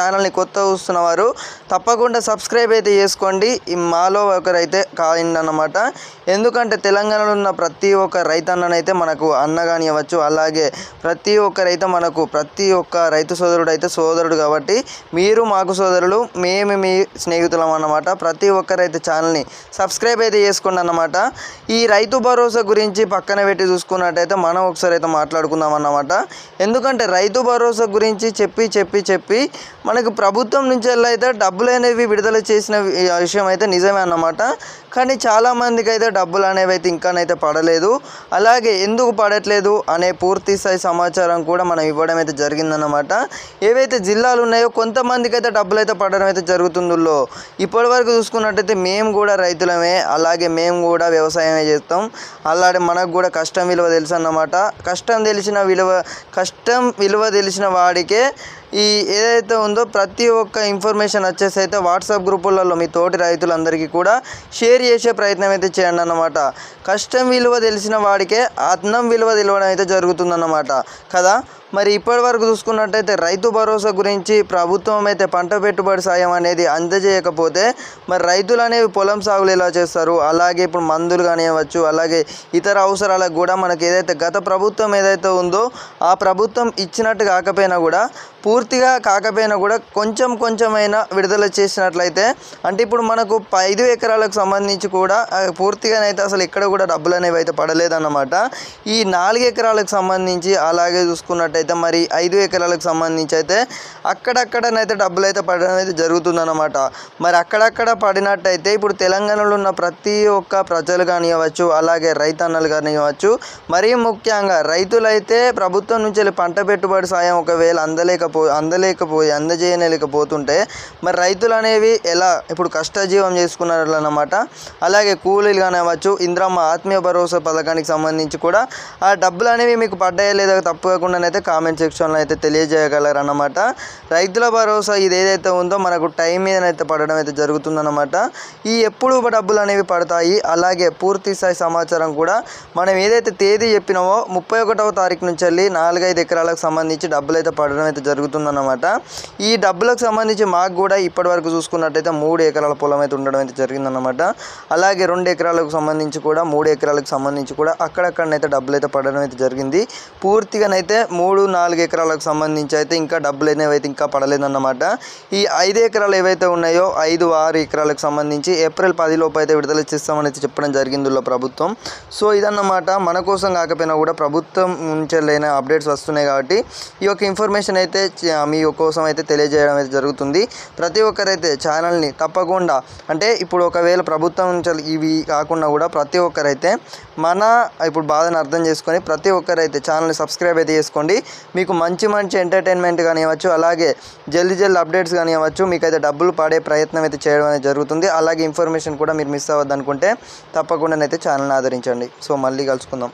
ఛానల్ని కొత్త చూస్తున్న వారు తప్పకుండా సబ్స్క్రైబ్ అయితే చేసుకోండి. ఈ మాలో ఒకరైతే కాయిందన్నమాట ఎందుకంటే తెలంగాణలో ఉన్న ప్రతి ఒక్క రైతన్ననైతే మనకు అన్న కానివ్వచ్చు అలాగే ప్రతి ఒక్కరైతే మనకు ప్రతి ఒక్క రైతు సోదరుడు అయితే సోదరుడు కాబట్టి మీరు మాకు సోదరులు మేము మీ స్నేహితులం అన్నమాట. ప్రతి ఒక్కరైతే ఛానల్ని సబ్స్క్రైబ్ అయితే చేసుకోండి అన్నమాట. ఈ రైతు భరోసా గురించి పక్కన పెట్టి చూసుకున్నట్టయితే మనం ఒకసారి అయితే మాట్లాడుకుందాం అన్నమాట. ఎందుకంటే రైతు భరోసా గురించి చెప్పి చెప్పి చెప్పి మనకు ప్రభుత్వం నుంచి అయితే డబ్బులు అనేవి విడుదల చేసిన విషయం అయితే నిజమే అన్నమాట. కానీ చాలామందికి అయితే డబ్బులు అనేవి అయితే ఇంకానైతే పడలేదు. అలాగే ఎందుకు పడట్లేదు అనే పూర్తి స్థాయి సమాచారం కూడా మనం ఇవ్వడం అయితే జరిగిందన్నమాట. ఏవైతే జిల్లాలు ఉన్నాయో కొంతమందికి అయితే డబ్బులు అయితే పడడం అయితే జరుగుతుందో ఇప్పటివరకు చూసుకున్నట్టయితే మేము కూడా రైతులమే అలాగే మేము కూడా వ్యవసాయమే చేస్తాం. అలాగే మనకు కూడా కష్టం విలువ తెలుసు అన్నమాట కష్టం తెలిసిన విలువ కష్టం విలువ తెలిసిన వాడికే ఈ ఏదైతే ఉందో ప్రతి ఒక్క ఇన్ఫర్మేషన్ వచ్చేసి అయితే వాట్సాప్ గ్రూపులలో మీ తోటి రైతులందరికీ కూడా షేర్ చేసే ప్రయత్నం అయితే చేయండి అన్నమాట. కష్టం విలువ తెలిసిన వాడికే అన్నం విలువ తెలియడం అయితే జరుగుతుందన్నమాట. కదా? మరి ఇప్పటి వరకు చూసుకున్నట్టయితే రైతు భరోసా గురించి ప్రభుత్వం అయితే పంట పెట్టుబడి సాయం అనేది అందజేయకపోతే మరి రైతులు అనేవి పొలం సాగులు ఎలా చేస్తారు? అలాగే ఇప్పుడు మందులు కానివ్వచ్చు అలాగే ఇతర అవసరాలకు కూడా మనకి ఏదైతే గత ప్రభుత్వం ఏదైతే ఉందో ఆ ప్రభుత్వం ఇచ్చినట్టు కాకపోయినా కూడా పూర్తిగా కాకపోయినా కూడా కొంచెం కొంచెమైనా విడుదల చేసినట్లయితే అంటే ఇప్పుడు మనకు ఐదు ఎకరాలకు సంబంధించి కూడా పూర్తిగానైతే అసలు ఇక్కడ కూడా డబ్బులు అనేవి అయితే పడలేదన్నమాట. ఈ నాలుగు ఎకరాలకు సంబంధించి అలాగే చూసుకున్నట్టు చూసుకున్నట్టయితే మరి ఐదు ఎకరాలకు సంబంధించి అయితే అక్కడక్కడనైతే డబ్బులు అయితే పడడం అయితే జరుగుతుందన్నమాట. మరి అక్కడక్కడ పడినట్టయితే ఇప్పుడు తెలంగాణలో ఉన్న ప్రతి ఒక్క ప్రజలు కానివ్వచ్చు అలాగే రైతన్నలు కానివ్వచ్చు మరీ ముఖ్యంగా రైతులైతే ప్రభుత్వం నుంచి వెళ్ళి పంట పెట్టుబడి సాయం ఒకవేళ అందలేకపో అందలేకపోయి అందజేయలేకపోతుంటే మరి రైతులు అనేవి ఎలా ఇప్పుడు కష్టజీవం చేసుకున్నారన్నమాట. అలాగే కూలీలు కానివ్వచ్చు ఇంద్రమ్మ ఆత్మీయ భరోసా పథకానికి సంబంధించి కూడా ఆ డబ్బులు అనేవి మీకు పడ్డాయ లేదో తప్పకుండా తప్పకుండానైతే కామెంట్ సెక్షన్లో అయితే తెలియజేయగలరు అన్నమాట రైతుల భరోసా ఇది ఏదైతే ఉందో మనకు టైం మీదనైతే పడడం అయితే జరుగుతుందన్నమాట. ఈ ఎప్పుడు డబ్బులు అనేవి పడతాయి అలాగే పూర్తి స్థాయి సమాచారం కూడా మనం ఏదైతే తేదీ చెప్పినామో ముప్పై ఒకటవ తారీఖు నుంచి వెళ్ళి నాలుగైదు ఎకరాలకు సంబంధించి డబ్బులు అయితే పడడం అయితే జరుగుతుందన్నమాట. ఈ డబ్బులకు సంబంధించి మాకు కూడా ఇప్పటి వరకు చూసుకున్నట్టయితే మూడు ఎకరాల పొలం అయితే ఉండడం అయితే జరిగిందన్నమాట. అలాగే రెండు ఎకరాలకు సంబంధించి కూడా మూడు ఎకరాలకు సంబంధించి కూడా అక్కడక్కడనైతే డబ్బులు అయితే పడడం అయితే జరిగింది. పూర్తిగానైతే మూడు నాలుగు ఎకరాలకు సంబంధించి అయితే ఇంకా డబ్బులు అనేవైతే అయితే ఇంకా పడలేదన్నమాట. ఈ ఐదు ఎకరాలు ఏవైతే ఉన్నాయో ఐదు ఆరు ఎకరాలకు సంబంధించి ఏప్రిల్ పది లోపు అయితే విడుదల చేస్తామని అయితే చెప్పడం జరిగింది ప్రభుత్వం. సో ఇదన్నమాట. మన కోసం కాకపోయినా కూడా ప్రభుత్వం నుంచి లేని అప్డేట్స్ వస్తున్నాయి కాబట్టి ఈ యొక్క ఇన్ఫర్మేషన్ అయితే మీ కోసం అయితే తెలియజేయడం అయితే జరుగుతుంది. ప్రతి ఒక్కరైతే ఛానల్ని తప్పకుండా అంటే ఇప్పుడు ఒకవేళ ప్రభుత్వం నుంచి ఇవి కాకుండా కూడా ప్రతి ఒక్కరైతే మన ఇప్పుడు బాధను అర్థం చేసుకొని ప్రతి ఒక్కరైతే ఛానల్ని సబ్స్క్రైబ్ అయితే చేసుకోండి. మీకు మంచి మంచి ఎంటర్టైన్మెంట్ కానివ్వచ్చు అలాగే జల్దీ జల్దీ అప్డేట్స్ కానివ్వచ్చు మీకైతే డబ్బులు పడే ప్రయత్నం అయితే చేయడం అనేది జరుగుతుంది. అలాగే ఇన్ఫర్మేషన్ కూడా మీరు మిస్ అవ్వద్దు అనుకుంటే తప్పకుండా అయితే ఛానల్ని ఆదరించండి. సో మళ్ళీ కలుసుకుందాం.